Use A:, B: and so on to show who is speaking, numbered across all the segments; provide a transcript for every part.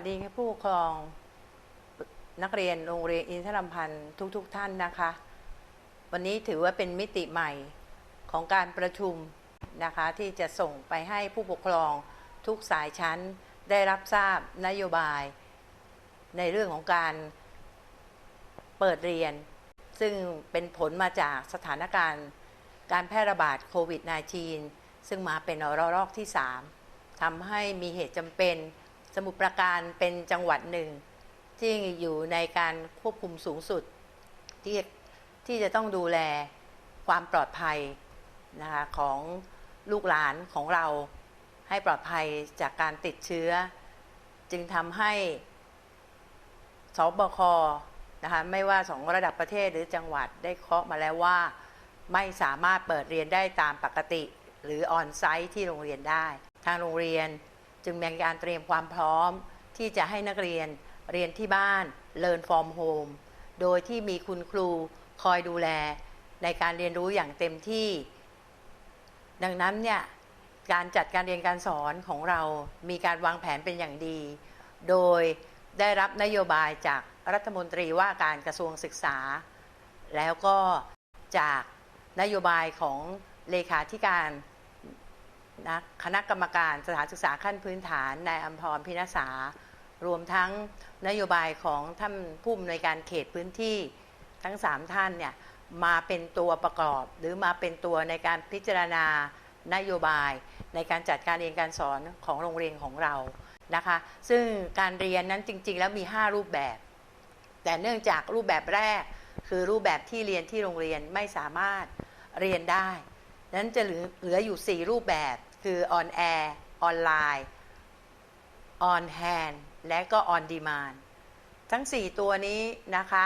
A: วัสดีครับผู้ปกครอง นักเรียนโรงเรียนอินทรำพันธ์ทุกๆทท่านนะคะ วันนี้ถือว่าเป็นมิติใหม่ของการประชุมนะคะ ที่จะส่งไปให้ผู้ปกครองทุกสายชั้นได้รับทราบนโยบาย ในเรื่องของการเปิดเรียน ซึ่งเป็นผลมาจากสถานการณ์ การแพร่ระบาดโควิด -19 ซึ่งมาเป็นระลอกที่ 3ทำให้มีเหตุจำเป็น สมุทรปราการเป็นจังหวัดหนึ่ง ที่อยู่ในการควบคุมสูงสุด ที่ที่จะต้องดูแลความปลอดภัยนะคะของลูกหลานของเราให้ปลอดภัยจากการติดเชื้อ จึงทำให้สบคนะคะไม่ว่าสองระดับประเทศหรือจังหวัดได้เคาะมาแล้วว่า ไม่สามารถเปิดเรียนได้ตามปกติ หรือออนไซต์ที่โรงเรียนได้ ทางโรงเรียน จึงมีการเตรียมความพร้อม ที่จะให้นักเรียนเรียนที่บ้าน Learn from home โดยที่มีคุณครูคอยดูแล ในการเรียนรู้อย่างเต็มที่ ดังนั้นเนี่ยการจัดการเรียนการสอนของเรามีการวางแผนเป็นอย่างดี โดยได้รับนโยบายจากรัฐมนตรีว่าการกระทรวงศึกษา แล้วก็จากนโยบายของเลขาธิการ นะคณะกรรมการสถานศึกษาขั้นพื้นฐานนายอัมพรพินษารวมทั้งนโยบายของท่านผู้อำนวยการเขตพื้นที่ทั้ง 3 ท่านเนี่ยมาเป็นตัวประกอบ หรือมาเป็นตัวในการพิจารณานโยบาย ในการจัดการเรียนการสอนของโรงเรียนของเรานะคะ ซึ่งการเรียนนั้นจริง ๆ แล้วมี 5 รูปแบบ แต่เนื่องจากรูปแบบแรก คือรูปแบบที่เรียนที่โรงเรียนไม่สามารถเรียนได้ นั้นจะเหลือเหลืออยู่ 4 รูปแบบ คือ on air ออนไลน์ on hand และก็ on demand ทั้ง 4 ตัวนี้นะคะ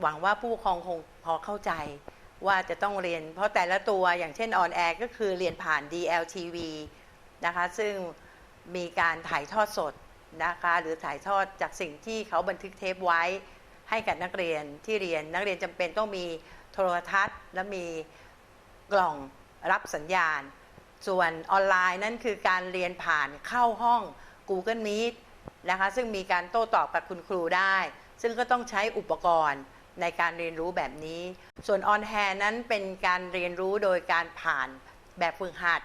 A: หวังว่าผู้ปกครองคงพอเข้าใจว่าจะต้องเรียน เพราะแต่ละตัวอย่างเช่น on air ก็คือเรียนผ่าน DLTV นะคะ ซึ่งมีการถ่ายทอดสดนะคะ หรือถ่ายทอดจากสิ่งที่เขาบันทึกเทปไว้ให้กับนักเรียนที่เรียนนักเรียนจำเป็นต้องมีโทรทัศน์และมีกล่องรับสัญญาณ ส่วนออนไลน์นั่นคือการเรียนผ่านเข้าห้อง Google Meet นะคะซึ่งมีการโต้ตอบกับคุณครูได้ ซึ่งก็ต้องใช้อุปกรณ์ในการเรียนรู้แบบนี้ ส่วนออนแฮนั้นเป็นการเรียนรู้โดยการผ่านแบบฝึกหัด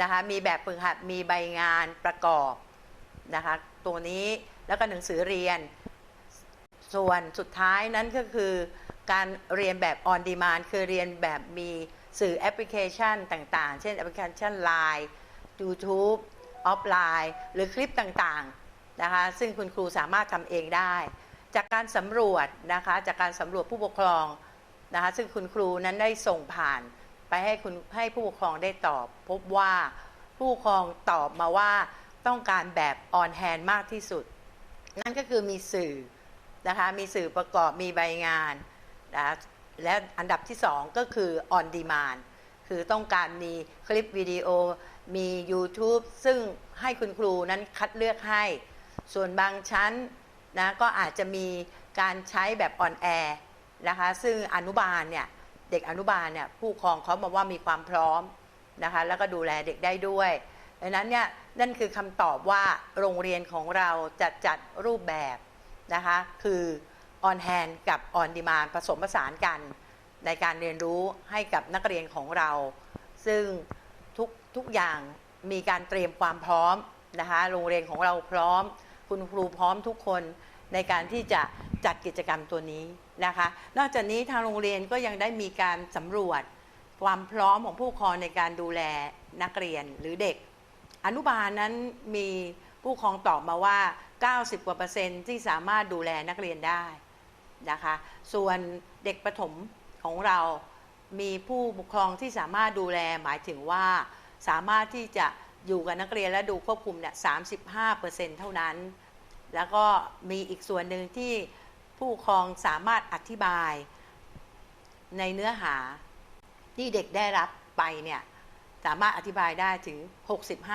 A: นะคะมีแบบฝึกหัดมีใบงานประกอบนะคะตัวนี้แล้วก็หนังสือเรียน ส่วนสุดท้ายนั้นก็คือการเรียนแบบ on demand คือเรียนแบบมี สื่อแอปพลิเคชันต่างๆ เช่นแอปพลิเคชัน Line YouTube ออฟไลน์ หรือคลิปต่างๆนะคะซึ่งคุณครูสามารถทำเองได้ จากการสำรวจนะคะจากการสำรวจผู้ปกครองนะคะซึ่งคุณครูนั้นได้ส่งผ่านไปให้คุณให้ผู้ปกครองได้ตอบ พบว่าผู้ปกครองตอบมาว่าต้องการแบบออนแฮนมากที่สุด นั่นก็คือมีสื่อนะคะมีสื่อประกอบมีใบงานนะ และอันดับที่ 2 ก็คือ on demand คือต้องการมีคลิปวิดีโอ มี YouTube ซึ่งให้คุณครูนั้นคัดเลือกให้ ส่วนบางชั้นนะก็อาจจะมีการใช้แบบออนแอร์นะคะซึ่งอนุบาลเนี่ยเด็กอนุบาลเนี่ยผู้ปกครองเขาบอกว่ามีความพร้อมนะคะแล้วก็ดูแลเด็กได้ด้วยดังนั้นเนี่ยนั่นคือคำตอบว่าโรงเรียนของเราจะจัดรูปแบบนะคะคือ on hand กับ on demand ผสมผสานกันในการเรียนรู้ให้กับนักเรียนของเรา ซึ่งทุกทุกอย่างมีการเตรียมความพร้อมนะคะโรงเรียนของเราพร้อม คุณครูพร้อมทุกคนในการที่จะจัดกิจกรรมตัวนี้นะคะ นอกจากนี้ทางโรงเรียนก็ยังได้มีการสำรวจความพร้อมของผู้ปกครองในการดูแลนักเรียนหรือเด็ก อนุบาลนั้นมีผู้ปกครองตอบมาว่า 90กว่าเปอร์เซ็นต์ที่สามารถดูแลนักเรียนได้ นะคะ ส่วนเด็กประถมของเรามีผู้ปกครองที่สามารถดูแลหมายถึงว่าสามารถที่จะอยู่กับนักเรียนและดูควบคุมเนี่ย35%เท่านั้น แล้วก็มีอีกส่วนหนึ่งที่ผู้ปกครองสามารถอธิบายในเนื้อหาที่เด็กได้รับไปเนี่ยสามารถอธิบายได้ถึง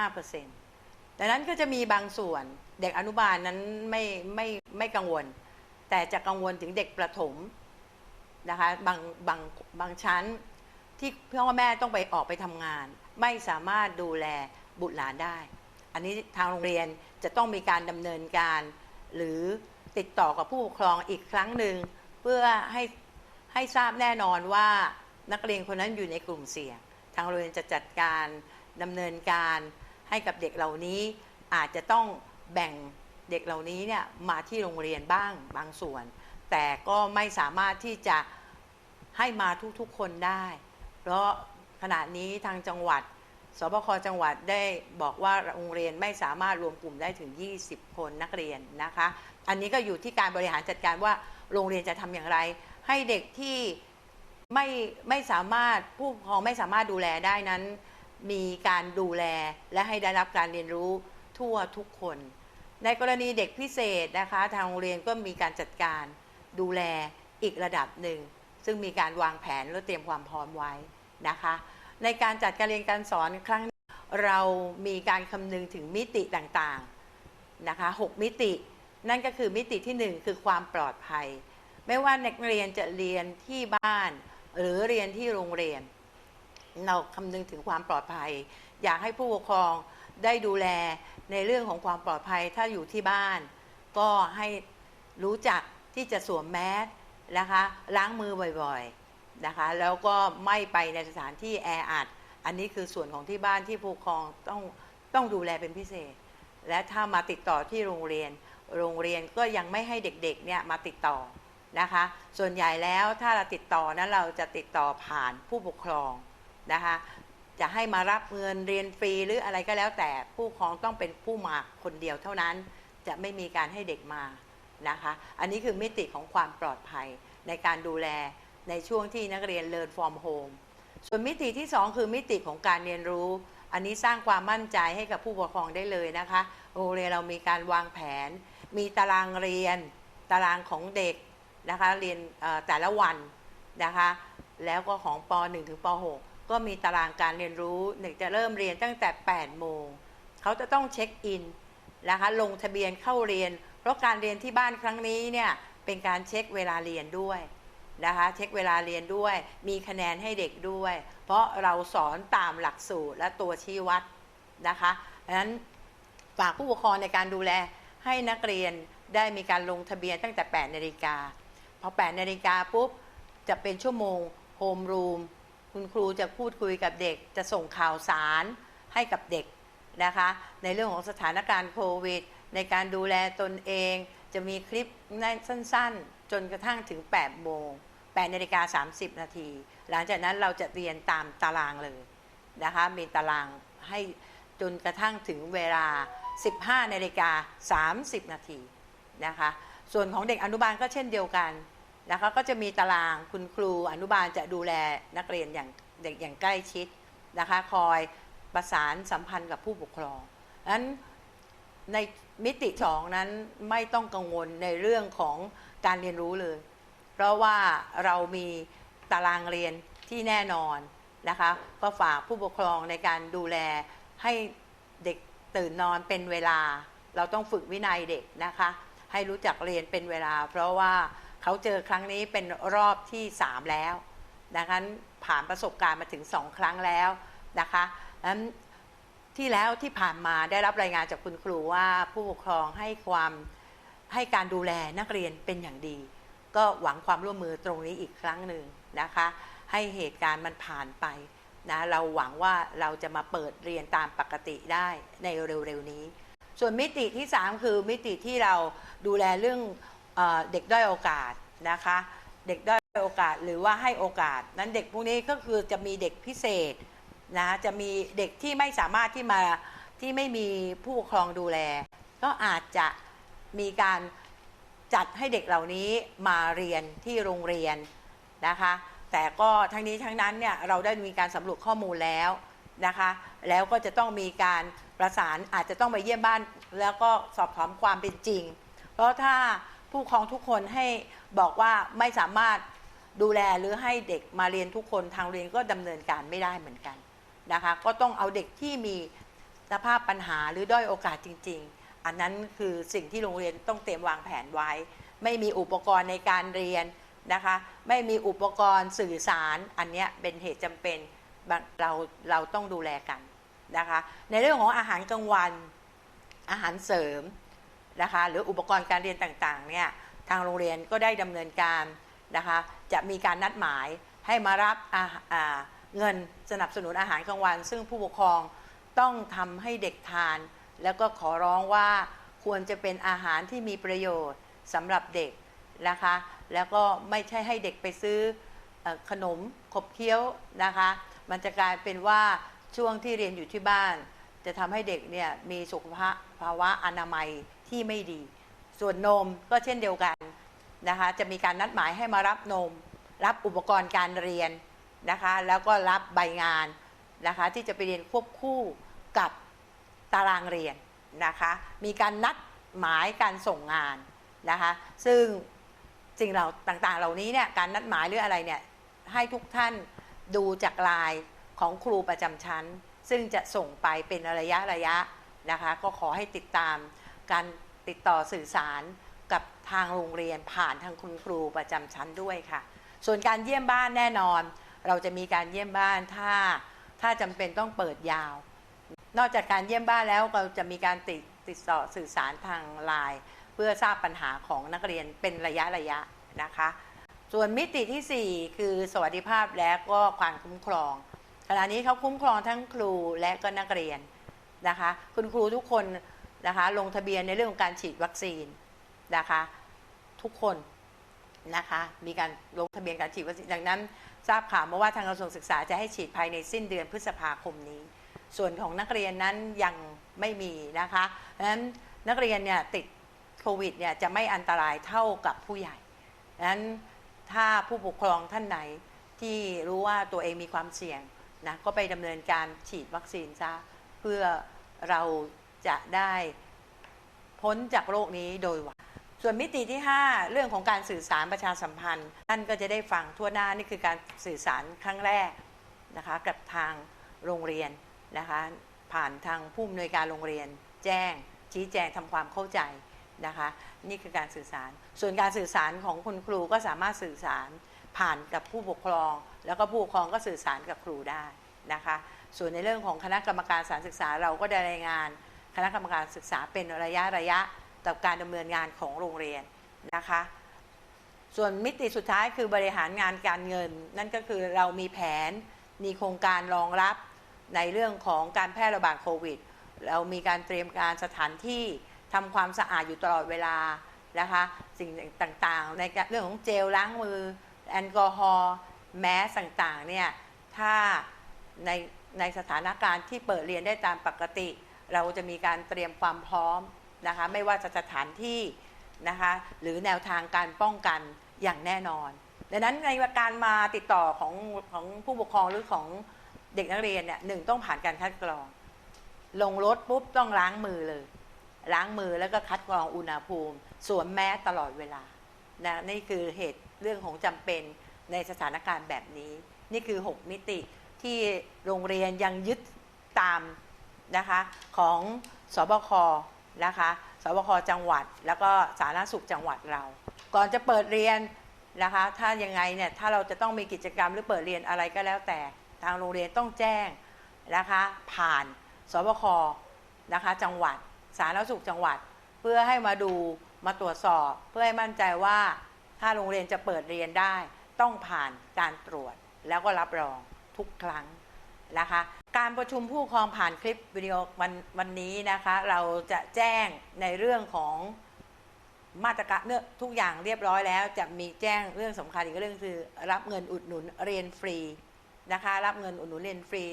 A: 65%ดังนั้นก็จะมีบางส่วนเด็กอนุบาลนั้นไม่ไม่ไม่กังวล แต่จะกังวลถึงเด็กประถมนะคะบางบางบางชั้นที่พ่อแม่ต้องไปออกไปทำงาน ไม่สามารถดูแลบุตรหลานได้ อันนี้ทางโรงเรียนจะต้องมีการดำเนินการ หรือติดต่อกับผู้ปกครองอีกครั้งหนึ่งเพื่อให้ให้ทราบแน่นอนว่านักเรียนคนนั้นอยู่ในกลุ่มเสี่ยง ทางโรงเรียนจะจัดการดำเนินการให้กับเด็กเหล่านี้อาจจะต้องแบ่ง เด็กเหล่านี้เนี่ยมาที่โรงเรียนบ้างบางส่วน แต่ก็ไม่สามารถที่จะให้มาทุกๆคนได้ เพราะขณะนี้ทางจังหวัดสบคจังหวัดได้บอกว่าโรงเรียนไม่สามารถรวมกลุ่มได้ถึง 20 คนนักเรียนนะคะ อันนี้ก็อยู่ที่การบริหารจัดการว่าโรงเรียนจะทำอย่างไร ให้เด็กที่ไม่ไม่สามารถผู้ปกครองไม่สามารถดูแลได้นั้น มีการดูแลและให้ได้รับการเรียนรู้ทั่วทุกคน ในกรณีเด็กพิเศษนะคะ ทางโรงเรียนก็มีการจัดการดูแลอีกระดับหนึ่ง ซึ่งมีการวางแผนและเตรียมความพร้อมไว้นะคะ ในการจัดการเรียนการสอนครั้งนี้เรามีการคำนึงถึงมิติต่างๆนะคะ 6 มิติ นั่นก็คือมิติที่ 1 คือความปลอดภัย ไม่ว่านักเรียนจะเรียนที่บ้าน หรือเรียนที่โรงเรียน เราคำนึงถึงความปลอดภัย อยากให้ผู้ปกครอง ได้ดูแลในเรื่องของความปลอดภัยถ้าอยู่ที่บ้าน ก็ให้รู้จักที่จะสวมแมสนะคะล้างมือบ่อยๆนะคะ แล้วก็ไม่ไปในสถานที่แออัด อันนี้คือส่วนของที่บ้านที่ผู้ปกครองต้องต้องดูแลเป็นพิเศษ และถ้ามาติดต่อที่โรงเรียน โรงเรียนก็ยังไม่ให้เด็กๆเนี่ยมาติดต่อนะคะ ส่วนใหญ่แล้วถ้าเราติดต่อนั้นเราจะติดต่อผ่านผู้ปกครองนะคะ จะให้มารับเงินเรียนฟรีหรืออะไรก็แล้วแต่ผู้ปกครองต้องเป็นผู้มาคนเดียวเท่านั้น จะไม่มีการให้เด็กมานะคะ อันนี้คือมิติของความปลอดภัยในการดูแลในช่วงที่นักเรียน learn from home ส่วนมิติที่ 2 คือมิติของการเรียนรู้ อันนี้สร้างความมั่นใจให้กับผู้ปกครองได้เลยนะคะโรงเรียนเรามีการวางแผน มีตารางเรียน ตารางของเด็กนะคะเรียนแต่ละวันนะคะ แล้วก็ของป .1 ถึงป .6 ก็มีตารางการเรียนรู้เด็กจะเริ่มเรียนตั้งแต่ 8 โมง เขาจะต้องเช็คอินนะคะลงทะเบียนเข้าเรียน เพราะการเรียนที่บ้านครั้งนี้เนี่ยเป็นการเช็คเวลาเรียนด้วยนะคะเช็คเวลาเรียนด้วย มีคะแนนให้เด็กด้วย เพราะเราสอนตามหลักสูตรและตัวชี้วัดนะคะดังนั้นฝากผู้ปกครองในการดูแลให้นักเรียนได้มีการลงทะเบียนตั้งแต่ 8 นาฬิกาพอ 8 นาฬิกาปุ๊บ จะเป็นชั่วโมงโฮมรูม คุณครูจะพูดคุยกับเด็ก จะส่งข่าวสารให้กับเด็กนะคะ ในเรื่องของสถานการณ์โควิด ในการดูแลตนเอง จะมีคลิปสั้นๆ จนกระทั่งถึง 8 โมง8นาฬิกา30 นาที หลังจากนั้นเราจะเรียนตามตารางเลยนะคะ มีตารางให้จนกระทั่งถึงเวลา 15นาฬิกา30 นาทีนะคะ ส่วนของเด็กอนุบาลก็เช่นเดียวกัน นะคะก็จะมีตารางคุณครูอนุบาลจะดูแลนักเรียนอย่างเด็กอย่างใกล้ชิดนะคะคอยประสานสัมพันธ์กับผู้ปกครองนั้นในมิติสองนั้นไม่ต้องกังวลในเรื่องของการเรียนรู้เลย เพราะว่าเรามีตารางเรียนที่แน่นอนนะคะ ก็ฝากผู้ปกครองในการดูแลให้เด็กตื่นนอนเป็นเวลา เราต้องฝึกวินัยเด็กนะคะ ให้รู้จักเรียนเป็นเวลา เพราะว่า เขาเจอครั้งนี้เป็นรอบที่ 3 แล้วดังนะคะผ่านประสบการณ์มาถึง 2 ครั้งแล้วนะคะนั้นที่แล้วที่ผ่านมาได้รับรายงานจากคุณครูว่าผู้ปกครองให้ความให้การดูแลนักเรียนเป็นอย่างดี ก็หวังความร่วมมือตรงนี้อีกครั้งหนึ่งนะคะ ให้เหตุการณ์มันผ่านไปนะเราหวังว่าเราจะมาเปิดเรียนตามปกติได้ในเร็วๆนี้ ส่วนมิติที่ 3 คือมิติที่เราดูแลเรื่อง เด็กด้อยโอกาสนะคะ เด็กด้อยโอกาสหรือว่าให้โอกาส นั้นเด็กพวกนี้ก็คือจะมีเด็กพิเศษนะจะมีเด็กที่ไม่สามารถที่มาที่ไม่มีผู้ปกครองดูแล ก็อาจจะมีการจัดให้เด็กเหล่านี้มาเรียนที่โรงเรียนนะคะ แต่ก็ทั้งนี้ทั้งนั้นเนี่ยเราได้มีการสำรวจข้อมูลแล้วนะคะ แล้วก็จะต้องมีการประสานอาจจะต้องไปเยี่ยมบ้าน แล้วก็สอบถามความเป็นจริง เพราะถ้า ผู้ปกครองทุกคนให้บอกว่าไม่สามารถดูแลหรือให้เด็กมาเรียนทุกคนทางเรียนก็ดำเนินการไม่ได้เหมือนกันนะคะ ก็ต้องเอาเด็กที่มีสภาพปัญหาหรือด้อยโอกาสจริง ๆ อันนั้นคือสิ่งที่โรงเรียนต้องเตรียมวางแผนไว้ ไม่มีอุปกรณ์ในการเรียนนะคะ ไม่มีอุปกรณ์สื่อสาร อันนี้เป็นเหตุจำเป็นเราเราต้องดูแลกันนะคะ ในเรื่องของอาหารกลางวันอาหารเสริม นะคะหรืออุปกรณ์การเรียนต่างๆเนี่ยทางโรงเรียนก็ได้ดำเนินการนะคะจะมีการนัดหมายให้มารับเงินสนับสนุนอาหารกลางวัน ซึ่งผู้ปกครองต้องทำให้เด็กทาน แล้วก็ขอร้องว่าควรจะเป็นอาหารที่มีประโยชน์สำหรับเด็กนะคะ แล้วก็ไม่ใช่ให้เด็กไปซื้อเอ่อขนมขบเคี้ยวนะคะ มันจะกลายเป็นว่าช่วงที่เรียนอยู่ที่บ้าน จะทำให้เด็กเนี่ยมีสุขภาวะอนามัย ที่ไม่ดี ส่วนนมก็เช่นเดียวกันนะคะจะมีการนัดหมายให้มารับนม รับอุปกรณ์การเรียนนะคะแล้วก็รับใบงานนะคะที่จะไปเรียนควบคู่กับตารางเรียนนะคะมีการนัดหมายการส่งงานนะคะซึ่งสิ่งเราต่างๆ เหล่านี้เนี่ยการนัดหมายหรืออะไรเนี่ยให้ทุกท่านดูจากลน์ของครูประจำชั้น ซึ่งจะส่งไปเป็นระยะระยะนะคะก็ขอให้ติดตาม การติดต่อสื่อสารกับทางโรงเรียนผ่านทางคุณครูประจำชั้นด้วยค่ะ ส่วนการเยี่ยมบ้านแน่นอน เราจะมีการเยี่ยมบ้านถ้าถ้าจำเป็นต้องเปิดยาว นอกจากการเยี่ยมบ้านแล้วเราจะมีการติดติดต่อสื่อสารทางไลน์เพื่อทราบปัญหาของนักเรียนเป็นระยะระยะนะคะ ส่วนมิติทีสี่4 คือสวัสดิภาพและก็ความคุ้มครองขณะนี้เขาคุ้มครองทั้งครูและก็นักเรียนนะคะ คุณครูทุกคน นะคะลงทะเบียนในเรื่องของการฉีดวัคซีนนะคะทุกคนนะคะมีการลงทะเบียนการฉีดวัคซีนดังนั้น ทราบข่าวมาว่าทางกระทรวงศึกษาจะให้ฉีดภายในสิ้นเดือนพฤษภาคมนี้ ส่วนของนักเรียนนั้นยังไม่มีนะคะเพราะฉะนั้นนักเรียนเนี่ยติดโควิดเนี่ยจะไม่อันตรายเท่ากับผู้ใหญ่ดังนั้นถ้าผู้ปกครองท่านไหนที่รู้ว่าตัวเองมีความเสี่ยงนะก็ไปดำเนินการฉีดวัคซีนซะเพื่อเรา จะได้พ้นจากโรคนี้โดยไวส่วนมิติที่ 5 เรื่องของการสื่อสารประชาสัมพันธ์ท่านก็จะได้ฟังทั่วหน้านี่คือการสื่อสารครั้งแรกนะคะกับทางโรงเรียนนะคะผ่านทางผู้อำนวยการโรงเรียน แจ้ง ชี้แจงทำความเข้าใจนะคะนี่คือการสื่อสาร ส่วนการสื่อสารของคุณครูก็สามารถสื่อสารผ่านกับผู้ปกครอง แล้วก็ผู้ปกครองก็สื่อสารกับครูได้นะคะส่วนในเรื่องของคณะกรรมการสารศึกษาเราก็ได้รายงาน คณะกรรมการศึกษาเป็นระยะระยะกับการดำเนินงานของโรงเรียนนะคะ ส่วนมิติสุดท้ายคือบริหารงานการเงิน นั่นก็คือเรามีแผนมีโครงการรองรับในเรื่องของการแพร่ระบาดโควิด เรามีการเตรียมการสถานที่ทำความสะอาดอยู่ตลอดเวลานะคะ สิ่งต่างๆ ในเรื่องของเจลล้างมือ แอลกอฮอล์แมสต่างๆเนี่ยถ้าในในสถานการณ์ที่เปิดเรียนได้ตามปกติ เราจะมีการเตรียมความพร้อมนะคะไม่ว่าจะสถานที่นะคะหรือแนวทางการป้องกันอย่างแน่นอน ดังนั้นในการมาติดต่อของของผู้ปกครองหรือของเด็กนักเรียนเนี่ยหนึ่งต้องผ่านการคัดกรอง ลงรถปุ๊บต้องล้างมือเลย ล้างมือแล้วก็คัดกรองอุณหภูมิสวมแมสตลอดเวลานะนี่คือเหตุเรื่องของจำเป็นในสถานการณ์แบบนี้ นี่คือ 6 มิติที่โรงเรียนยังยึดตาม นะคะของสบคนะคะสบคจังหวัด แล้วก็สาธารณสุขจังหวัดเรา ก่อนจะเปิดเรียนนะคะถ้ายังไงเนี่ยถ้าเราจะต้องมีกิจกรรมหรือเปิดเรียนอะไรก็แล้วแต่ ทางโรงเรียนต้องแจ้งนะคะผ่านสบคนะคะจังหวัด สาธารณสุขจังหวัด เพื่อให้มาดูมาตรวจสอบ เพื่อให้มั่นใจว่าถ้าโรงเรียนจะเปิดเรียนได้ ต้องผ่านการตรวจแล้วก็รับรองทุกครั้งนะคะ การประชุมผู้ปกครองผ่านคลิปวิดีโอวันวันนี้นะคะ เราจะแจ้งในเรื่องของมาตรการเนื้อทุกอย่างเรียบร้อยแล้ว จะมีแจ้งเรื่องสำคัญอีกเรื่องคือ รับเงินอุดหนุนเรียนฟรีนะคะ รับเงินอุดหนุนเรียนฟรี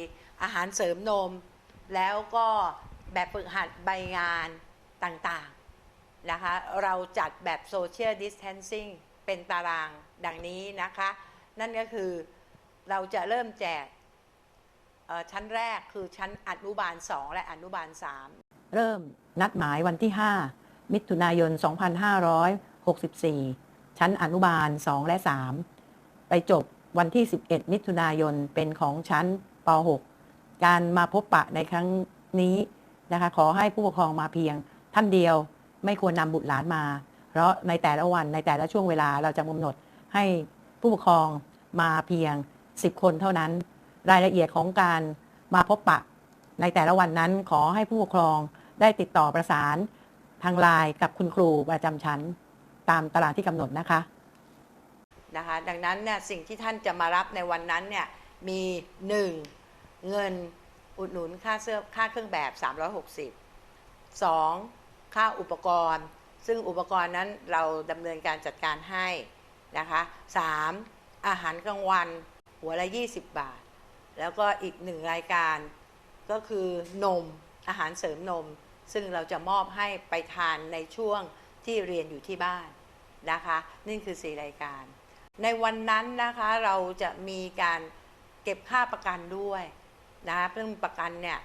A: อาหารเสริมนม แล้วก็แบบฝึกหัดใบงานต่างๆนะคะ เราจัดแบบโซเชียลดิส a ทนซิ่งเป็นตารางดังนี้นะคะ นั่นก็คือเราจะเริ่มแจก ชั้นแรกคือชั้นอนุบาล 2 และอนุบาล 3 เริ่มนัดหมายวันที่ 5 มิถุนายน 2564 ชั้นอนุบาล 2 และ 3 ไปจบวันที่ 11 มิถุนายนเป็นของชั้นป .6 การมาพบปะในครั้งนี้นะคะขอให้ผู้ปกครองมาเพียงท่านเดียวไม่ควรนำบุตรหลานมา เพราะในแต่ละวันในแต่ละช่วงเวลาเราจะกำหนดให้ผู้ปกครองมาเพียง 10 คนเท่านั้น รายละเอียดของการมาพบปะ ในแต่ละวันนั้นขอให้ผู้ปกครอง
B: ได้ติดต่อประสานทางไลน์กับคุณครูประจำชั้น ตามตารางที่กำหนดนะคะ
A: นะคะ ดังนั้นเนี่ยสิ่งที่ท่านจะมารับในวันนั้นเนี่ยมี 1. เงินอุดหนุนค่าเสื้อค่าเครื่องแบบ 360 2. ค่าอุปกรณ์ ซึ่งอุปกรณ์นั้นเราดำเนินการจัดการให้นะคะ 3. อาหารกลางวันหัวละ 20 บาท แล้วก็อีกหนึ่งรายการก็คือนมอาหารเสริมนม ซึ่งเราจะมอบให้ไปทานในช่วงที่เรียนอยู่ที่บ้านนะคะ นี่คือ 4 รายการ ในวันนั้นนะคะเราจะมีการเก็บค่าประกันด้วยนะคะเรื่องประกันเนี่ย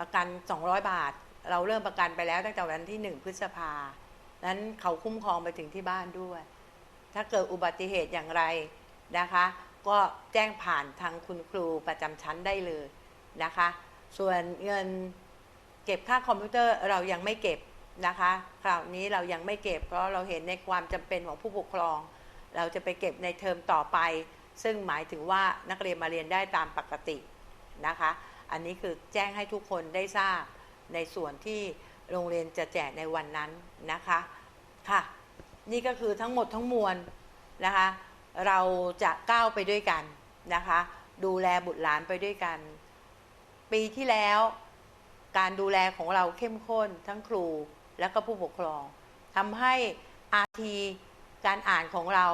A: ประกัน 200 บาท เราเริ่มประกันไปแล้วตั้งแต่วันที่ 1 พฤษภานั้นเขาคุ้มครองไปถึงที่บ้านด้วย ถ้าเกิดอุบัติเหตุอย่างไรนะคะ ก็แจ้งผ่านทางคุณครูประจำชั้นได้เลยนะคะ ส่วนเงินเก็บค่าคอมพิวเตอร์เรายังไม่เก็บนะคะคราวนี้เรายังไม่เก็บเพราะเราเห็นในความจำเป็นของผู้ปกครอง เราจะไปเก็บในเทอมต่อไป ซึ่งหมายถึงว่านักเรียนมาเรียนได้ตามปกตินะคะ อันนี้คือแจ้งให้ทุกคนได้ทราบในส่วนที่โรงเรียนจะแจกในวันนั้นนะคะค่ะ นี่ก็คือทั้งหมดทั้งมวลนะคะ เราจะก้าวไปด้วยกันนะคะ ดูแลบุตรหลานไปด้วยกัน ปีที่แล้วการดูแลของเราเข้มข้นทั้งครูและก็ผู้ปกครองทำให้ RT การอ่านของเรา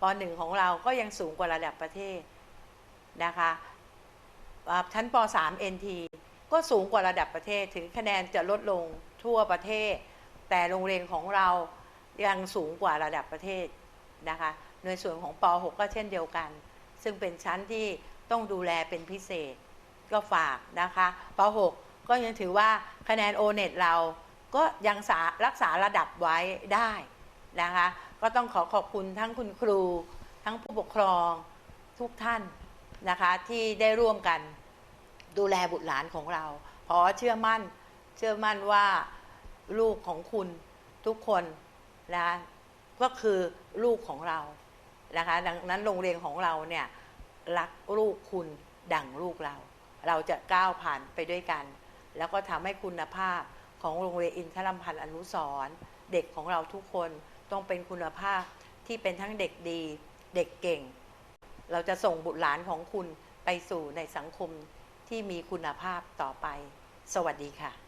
A: ป .1 ของเราก็ยังสูงกว่าระดับประเทศนะคะชั้นป .3 NT ก็สูงกว่าระดับประเทศถึงคะแนนจะลดลงทั่วประเทศ แต่โรงเรียนของเรายังสูงกว่าระดับประเทศนะคะ ในส่วนของป .6 ก็เช่นเดียวกัน ซึ่งเป็นชั้นที่ต้องดูแลเป็นพิเศษ ก็ฝากนะคะป .6 ก็ยังถือว่าคะแนน o n e t เราก็ยังสารักษาระดับไว้ได้นะคะ ก็ต้องขอขอบคุณทั้งคุณครู ทั้งผู้ปกครองทุกท่านนะคะที่ได้ร่วมกันดูแลบุตรหลานของเราเพราะเชื่อมั่นเชื่อมั่นว่าลูกของคุณทุกคนนะก็คือลูกของเรา นะคะ ดังนั้นโรงเรียนของเราเนี่ยรักลูกคุณดั่งลูกเรา เราจะก้าวผ่านไปด้วยกัน แล้วก็ทำให้คุณภาพของโรงเรียนอินทรมพันธ์อนุสรเด็กของเราทุกคนต้องเป็นคุณภาพที่เป็นทั้งเด็กดี เด็กเก่ง เราจะส่งบุตรหลานของคุณไปสู่ในสังคมที่มีคุณภาพต่อไป สวัสดีค่ะ